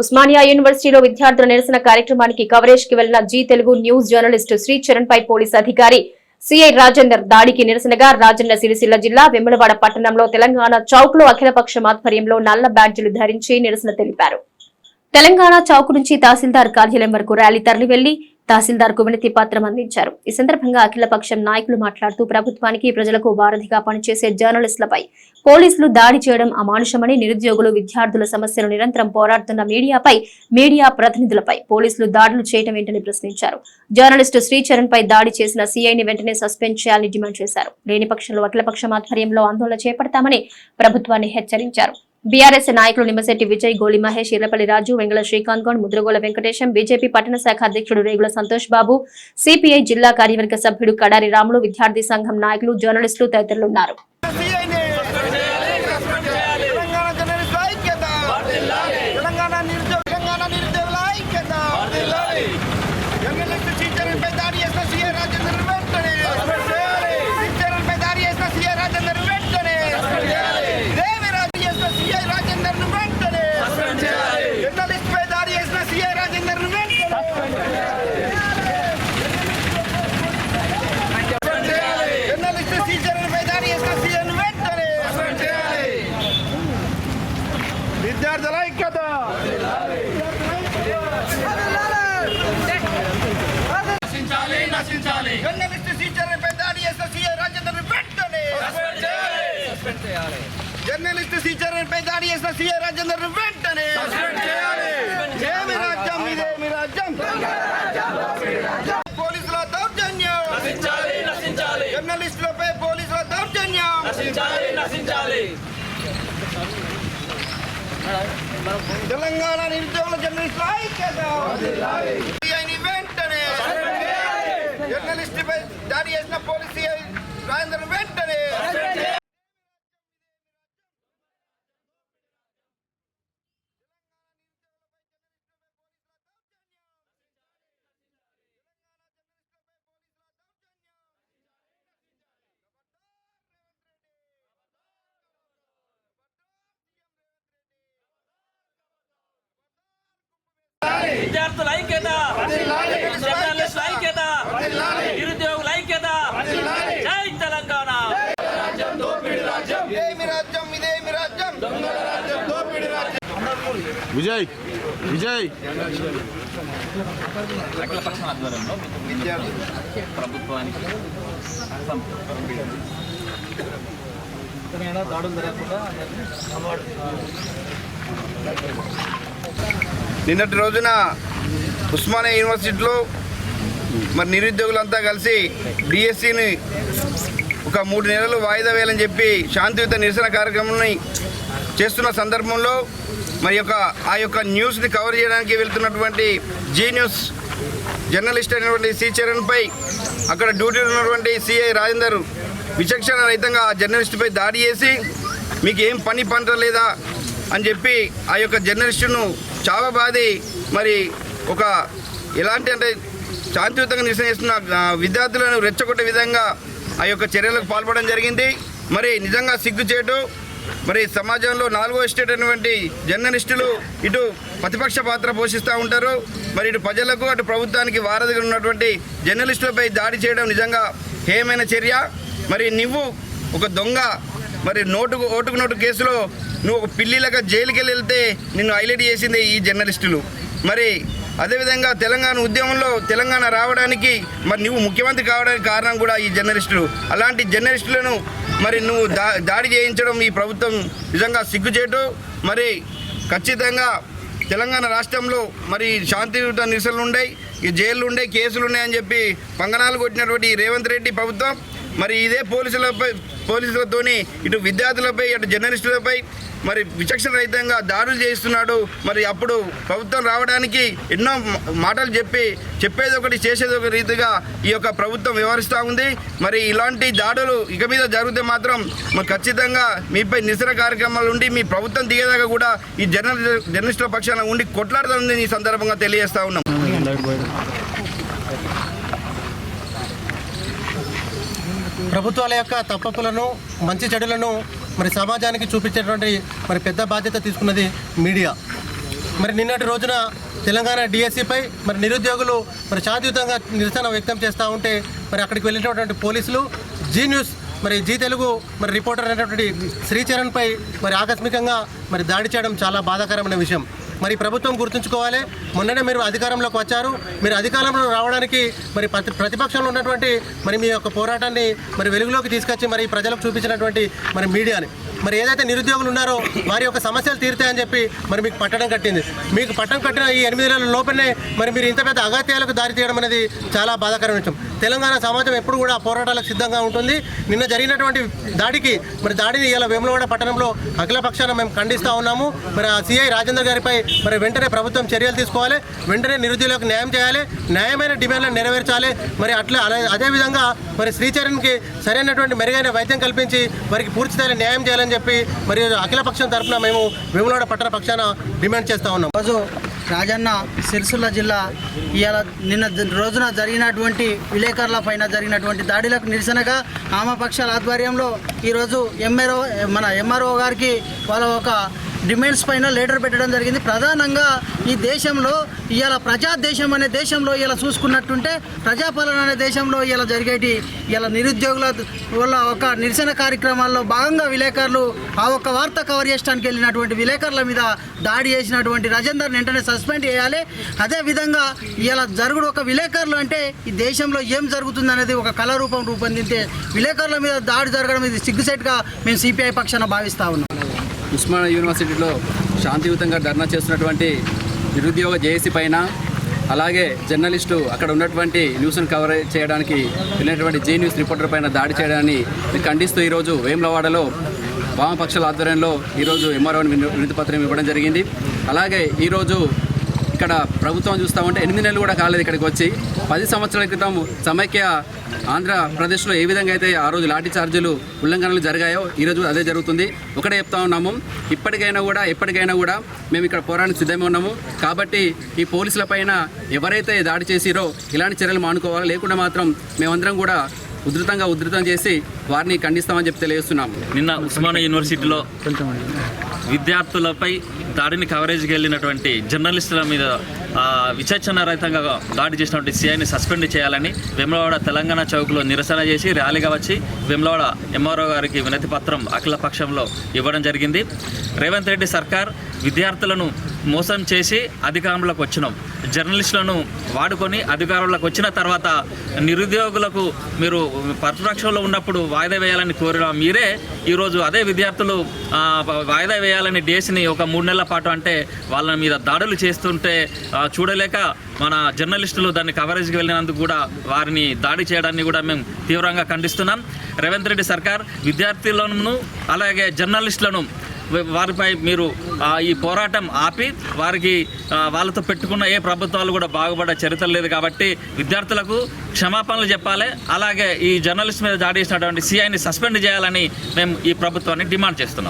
ఉస్మానియా యూనివర్సిటీలో విద్యార్థుల నిరసన కార్యక్రమానికి కవరేజ్కి వెళ్ళిన Zee Telugu news journalist Shri Charan పై పోలీస్ అధికారి సిఐ రాజేందర్ దాడికి నిరసనగా రాజన్న సిరిసిల్ల జిల్లా వెమ్మలవాడ పట్టణంలో తెలంగాణ చౌక్లో అఖిలపక్షం ఆధ్వర్యంలో నల్ల బ్యాడ్జీలు ధరించి నిరసన తెలిపారు. తెలంగాణ చౌక్ నుంచి తహసీల్దార్ కార్యాలయం వరకు ర్యాలీ తరలి వెళ్ళి తహసీల్దార్కు వినతి పత్రం అందించారు. ఈ సందర్భంగా అఖిలపక్షం నాయకులు మాట్లాడుతూ ప్రభుత్వానికి ప్రజలకు వారధిగా పనిచేసే జర్నలిస్టులపై పోలీసులు దాడి చేయడం అమానుషమని నిరుద్యోగులు విద్యార్థుల సమస్యలు నిరంతరం పోరాడుతున్న మీడియాపై మీడియా ప్రతినిధులపై పోలీసులు దాడులు చేయడం ఏంటని ప్రశ్నించారు. జర్నలిస్టు శ్రీచరణ్ పై దాడి చేసిన సీఐని వెంటనే సస్పెండ్ చేయాలని డిమాండ్ చేశారు. లేని పక్షంలో అఖిలపక్షం ఆధ్వర్యంలో ఆందోళన చేపడతామని ప్రభుత్వాన్ని హెచ్చరించారు. బీఆర్ఎస్ నాయకులు నిమ్మశెట్టి విజయ్ గోలి మహేష్ ఇర్లపల్లి రాజు వెంగళ శ్రీకాంత్ గౌడ్ ముద్రగోల వెంకటేశం బీజేపీ పట్టణ శాఖ అధ్యక్షుడు రేగుల సంతోష్ బాబు సిపిఐ జిల్లా కార్యవర్గ సభ్యుడు కడారి రాములు విద్యార్థి సంఘం నాయకులు జర్నలిస్టులు తదితరులు ఉన్నారు సిఐని తెలంగాణ జర్నలిస్టుల ఐక్యత తెలంగాణ నిరుద్యోగ తెలంగాణ నిరుద్యోగుల ఐక్యత జర్నలిస్టు టీచర్లపై దాడి చేసిన సీఏ రాజేందర్ వెంటనే టీచర్లపై దాడి చేసిన సీఏ రాజేందర్ వెంటనే దేవి రాజు చేసిన సీఐ రాజేందర్ వెంటనే జర్నలిస్ట్ పై దాడి చేసిన సీఐ రాజేందర్ వెంటనే జర్నలిస్టు టీచర్లపై దాడి చేసిన సీఐ వెంటనే విద్యార్థుల ఐక్యత జర్నలిస్టు టీచర్లపై దాడి చేసిన సీఐ రాజేందర్ వెంటనే జర్నలిస్టు టీచర్లపై దాడి చేసిన సీఐ రాజేందర్ వెంటనే ఏమి రాజ్యం ఇదేమి రాజ్యం? పోలీసుల దౌర్జన్యం. జర్నలిస్టులపై పోలీసుల దౌర్జన్యం. తెలంగాణ నిరుద్యోగుల జర్నలిస్టుల ఐక్యత. వెంటనే జర్నలిస్టుపై దాడి చేసిన పోలీస్ సిఐ రాజేందర్ వెంటనే విద్యార్థుల ఐక్యత జర్నలిస్టుల ఐక్యత నిరుద్యోగుల ఐక్యత జై తెలంగాణ ఇదేమి రాజ్యం ఇదేమి రాజ్యం విజయ్ విజయ్. అఖిలపక్షం ఆధ్వర్యంలో విద్యార్థులు ప్రభుత్వానికి దాడులు జరగకుండా నిన్నటి రోజున ఉస్మానియా యూనివర్సిటీలో మరి నిరుద్యోగులంతా కలిసి డిఎస్సిని ఒక మూడు నెలలు వాయిదా వేయాలని చెప్పి శాంతియుత నిరసన కార్యక్రమాన్ని చేస్తున్న సందర్భంలో మరి యొక్క ఆ యొక్క న్యూస్ని కవర్ చేయడానికి వెళ్తున్నటువంటి జీ న్యూస్ జర్నలిస్ట్ అయినటువంటి సి చరణ్పై అక్కడ డ్యూటీలో ఉన్నటువంటి సిఐ రాజేందర్ విచక్షణ రహితంగా ఆ జర్నలిస్టుపై దాడి చేసి మీకు ఏం పని పంట లేదా అని చెప్పి ఆ యొక్క జర్నలిస్టును చావబాది మరి ఒక ఎలాంటి అంటే శాంతియుతంగా నిరసన చేస్తున్న విద్యార్థులను రెచ్చగొట్టే విధంగా ఆ యొక్క చర్యలకు పాల్పడడం జరిగింది. మరి నిజంగా సిగ్గుచేటు మరి సమాజంలో నాలుగో ఎస్టేట్ అయినటువంటి జర్నలిస్టులు ఇటు ప్రతిపక్ష పాత్ర పోషిస్తూ ఉంటారు. మరి ఇటు ప్రజలకు అటు ప్రభుత్వానికి వారధిగా ఉన్నటువంటి జర్నలిస్టులపై దాడి చేయడం నిజంగా హేమైన చర్య. మరి నువ్వు ఒక దొంగ మరి నోటుకు ఓటుకు నోటు కేసులో నువ్వు ఒక పిల్లిలాగా జైలుకి వెళ్తే నిన్ను హైలైట్ చేసింది ఈ జర్నలిస్టులు. మరి అదేవిధంగా తెలంగాణ ఉద్యమంలో తెలంగాణ రావడానికి మరి నువ్వు ముఖ్యమంత్రి కావడానికి కారణం కూడా ఈ జర్నలిస్టులు. అలాంటి జర్నలిస్టులను మరి నువ్వు దా దాడి చేయించడం ఈ ప్రభుత్వం నిజంగా సిగ్గుచేటు. మరి ఖచ్చితంగా తెలంగాణ రాష్ట్రంలో మరి శాంతియుత నిరసనలు ఉన్నాయి ఈ జైళ్ళు ఉండే కేసులు ఉన్నాయని చెప్పి పంగనాలు కొట్టినటువంటి రేవంత్ రెడ్డి ప్రభుత్వం. మరి ఇదే పోలీసులపై పోలీసులతోని ఇటు విద్యార్థులపై అటు జర్నలిస్టులపై మరి విచక్షణ రహితంగా దాడులు చేయిస్తున్నాడు. మరి అప్పుడు ప్రభుత్వం రావడానికి ఎన్నో మాటలు చెప్పి చెప్పేది ఒకటి చేసేది ఒక రీతిగా ఈ యొక్క ప్రభుత్వం వ్యవహరిస్తూ ఉంది. మరి ఇలాంటి దాడులు ఇక మీద జరిగితే మాత్రం మరి ఖచ్చితంగా మీపై నిరసన కార్యక్రమాలు ఉండి మీ ప్రభుత్వం దిగేదాకా కూడా ఈ జర్నల్ జర్నలిస్టుల పక్షాన ఉండి కొట్లాడుతుందని ఈ సందర్భంగా తెలియజేస్తా ఉన్నాం. ప్రభుత్వాల యొక్క తప్పకులను మంచి చెడులను మరి సమాజానికి చూపించేటువంటి మరి పెద్ద బాధ్యత తీసుకున్నది మీడియా. మరి నిన్నటి రోజున తెలంగాణ డిఎస్సిపై మరి నిరుద్యోగులు మరి శాంతియుతంగా నిరసన వ్యక్తం చేస్తూ ఉంటే మరి అక్కడికి వెళ్ళినటువంటి పోలీసులు జీ న్యూస్ మరి జీ తెలుగు మరి రిపోర్టర్ అయినటువంటి శ్రీచరణ్పై మరి ఆకస్మికంగా మరి దాడి చేయడం చాలా బాధాకరమైన విషయం. మరి ప్రభుత్వం గుర్తుంచుకోవాలి. మొన్ననే మీరు అధికారంలోకి వచ్చారు. మీరు అధికారంలో రావడానికి మరి ప్రతి ప్రతిపక్షంలో ఉన్నటువంటి మరి మీ యొక్క పోరాటాన్ని మరి వెలుగులోకి తీసుకొచ్చి మరి ప్రజలకు చూపించినటువంటి మరి మీడియాని. మరి ఏదైతే నిరుద్యోగులు ఉన్నారో వారి యొక్క సమస్యలు తీరుతాయని చెప్పి మరి మీకు పట్టడం కట్టింది. మీకు పట్టం కట్టిన ఈ ఎనిమిది నెలల లోపలనే మరి మీరు ఇంత పెద్ద అగత్యాలకు దారి తీయడం అనేది చాలా బాధాకరమైన విషయం. తెలంగాణ సమాజం ఎప్పుడు కూడా పోరాటాలకు సిద్ధంగా ఉంటుంది. నిన్న జరిగినటువంటి దాడికి మరి దాడిని ఇలా వేములవాడ పట్టణంలో అఖిలపక్షాన మేము ఖండిస్తూ ఉన్నాము. మరి ఆ సిఐ రాజేందర్ గారిపై మరి వెంటనే ప్రభుత్వం చర్యలు తీసుకోవాలి. వెంటనే నిరుద్యోగులకు న్యాయం చేయాలి. న్యాయమైన డిమాండ్లను నెరవేర్చాలి. మరి అట్లా అలా అదేవిధంగా మరి శ్రీచరణ్కి సరైనటువంటి మెరుగైన వైద్యం కల్పించి వారికి పూర్తిస్థాయిలో న్యాయం చేయాలని చెప్పి మరి అఖిల పక్షం తరఫున మేము వేములవాడ పట్టణ పక్షాన డిమాండ్ చేస్తూ ఉన్నాం. రోజు రాజన్న సిరిసిల్ల జిల్లా ఇవాళ నిన్న రోజున జరిగినటువంటి విలేకరుల పైన జరిగినటువంటి దాడులకు నిరసనగా ఆమపక్షాల ఆధ్వర్యంలో ఈరోజు ఎంఆర్ఓ మన ఎంఆర్ఓ గారికి వాళ్ళ ఒక డిమాండ్స్ పైన లెటర్ పెట్టడం జరిగింది. ప్రధానంగా ఈ దేశంలో ఇవాళ ప్రజా దేశం అనే దేశంలో ఇలా చూసుకున్నట్టుంటే ప్రజాపాలన అనే దేశంలో ఇలా జరిగేటి ఇలా నిరుద్యోగుల వల్ల ఒక నిరసన కార్యక్రమాల్లో భాగంగా విలేకరులు ఆ ఒక్క వార్త కవర్ చేయడానికి వెళ్ళినటువంటి విలేకరుల మీద దాడి చేసినటువంటి రాజేందర్ని వెంటనే సస్పెండ్ చేయాలి. అదేవిధంగా ఇలా జరుగుడు ఒక విలేకరులు అంటే ఈ దేశంలో ఏం జరుగుతుంది అనేది ఒక కళారూపం రూపొందితే విలేకరుల మీద దాడి జరగడం ఇది సిగ్గుసెట్గా మేము సిపిఐ పక్షాన భావిస్తా ఉన్నాం. ఉస్మానియా యూనివర్సిటీలో శాంతియుతంగా ధర్నా చేస్తున్నటువంటి నిరుద్యోగ జేఏసీ పైన అలాగే జర్నలిస్టు అక్కడ ఉన్నటువంటి న్యూస్ను కవర్ చేయడానికి వెళ్ళినటువంటి జే న్యూస్ రిపోర్టర్ పైన దాడి చేయడాన్ని ఖండిస్తూ ఈరోజు వేములవాడలో వామపక్షాల ఆధ్వర్యంలో ఈరోజు ఎంఆర్ఓని వినతిపత్రం ఇవ్వడం జరిగింది. అలాగే ఈరోజు ఇక్కడ ప్రభుత్వం చూస్తా ఉంటే ఎనిమిది నెలలు కూడా కాలేదు ఇక్కడికి వచ్చి. పది సంవత్సరాల క్రితం సమైక్య ఆంధ్రప్రదేశ్లో ఏ విధంగా అయితే ఆ రోజు లాఠీ చార్జీలు ఉల్లంఘనలు జరిగాయో ఈరోజు అదే జరుగుతుంది. ఒకటే చెప్తా ఉన్నాము ఇప్పటికైనా కూడా ఎప్పటికైనా కూడా మేము ఇక్కడ పోరాటానికి సిద్ధంగా ఉన్నాము. కాబట్టి ఈ పోలీసుల పైన ఎవరైతే దాడి చేసిరో ఇలాంటి చర్యలు మానుకోవాలి? లేకుండా మాత్రం మేమందరం కూడా ఉధృతంగా ఉధృతం చేసి వారిని ఖండిస్తామని చెప్పి తెలియజేస్తున్నాము. నిన్న ఉస్మానియా యూనివర్సిటీలో విద్యార్థులపై దాడిని కవరేజ్కి వెళ్ళినటువంటి జర్నలిస్టుల మీద విచక్షణారహితంగా దాడి చేసినటువంటి సీఐని సస్పెండ్ చేయాలని వెమ్లవాడ తెలంగాణ చౌక్లో నిరసన చేసి ర్యాలీగా వచ్చి వెమ్లవాడ ఎంఆర్ఓ గారికి వినతి పత్రం అఖిల పక్షంలో ఇవ్వడం జరిగింది. రేవంత్ రెడ్డి సర్కార్ విద్యార్థులను మోసం చేసి అధికారంలోకి వచ్చినాం. జర్నలిస్టులను వాడుకొని అధికారంలోకి వచ్చిన తర్వాత నిరుద్యోగులకు మీరు ప్రతిపక్షంలో ఉన్నప్పుడు వాయిదా వేయాలని కోరిన మీరే ఈరోజు అదే విద్యార్థులు వాయిదా వేయాలని డేస్ని ఒక మూడు నెలల పాటు అంటే వాళ్ళ మీద దాడులు చేస్తుంటే చూడలేక మన జర్నలిస్టులు దాన్ని కవరేజ్కి వెళ్ళినందుకు కూడా వారిని దాడి చేయడాన్ని కూడా మేము తీవ్రంగా ఖండిస్తున్నాం. రేవంత్ రెడ్డి సర్కార్ విద్యార్థులను అలాగే జర్నలిస్టులను వారిపై మీరు ఈ పోరాటం ఆపి వారికి వాళ్ళతో పెట్టుకున్న ఏ ప్రభుత్వాలు కూడా బాగుపడే చరిత్ర లేదు కాబట్టి విద్యార్థులకు క్షమాపణలు చెప్పాలి. అలాగే ఈ జర్నలిస్ట్ మీద దాడి చేసినటువంటి సిఐని సస్పెండ్ చేయాలని మేము ఈ ప్రభుత్వాన్ని డిమాండ్ చేస్తున్నాం.